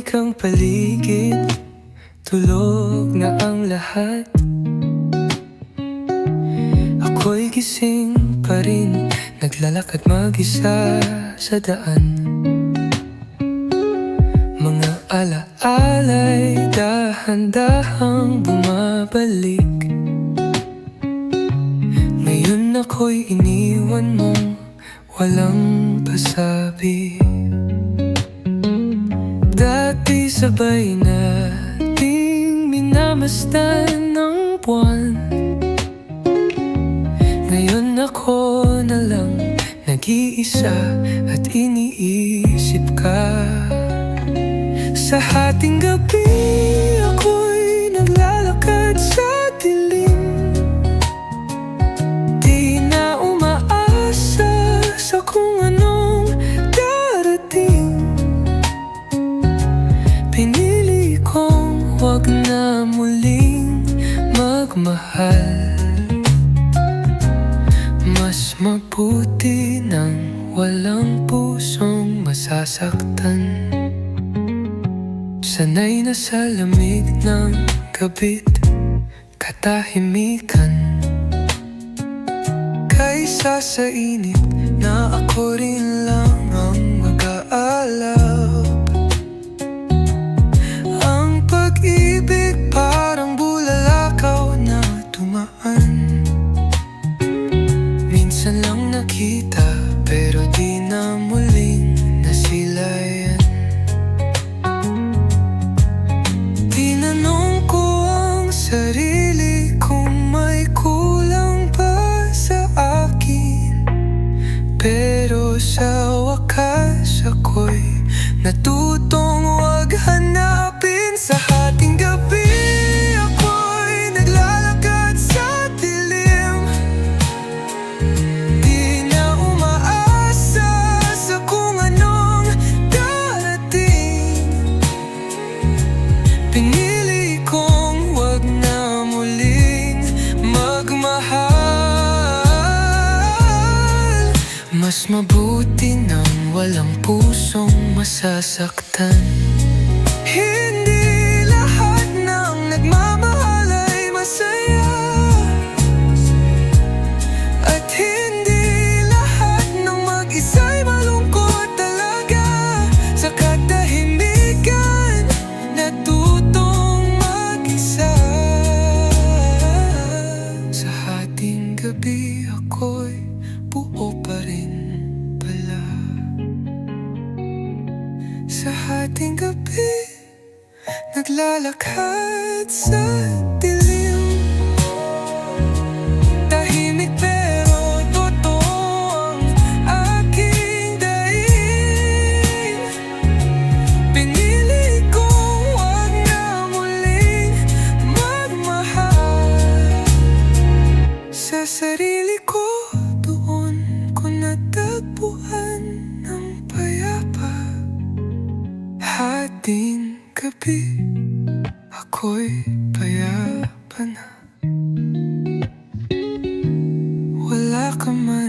Tahimik ang paligid. Tulog na ang lahat. Ako'y gising pa rin. Naglalakad mag-isa sa daan. Mga alaala'y dahan-dahang bumabalik. Ngayon ako'y iniwan mong walang pasabi Dati sabay nating minamasdan ng buwan. Ngayon ako na lang nag-iisa at iniisip ka. Sa hating gabi ako'y naglalakad sa dilim magmahal. Mas mabuti nang walang pusong masasaktan. Sanay na sa lamig ng gabit Katahimikan. Kaysa sa init na ako rin lang hanapin Sa hating gabi. Ako'y naglalakad sa dilim. Di na umaasa sa kung anong darating. Pinili kong wag na muling magmahal. Mas mabuti nang walang pusong masasaktan gabi ako'y buo pa rin pala. Sa hating gabi, naglalakad sa sarili ko doon ko natagpuan ng payapa. Hating gabi ako'y payapa na. Wala ka man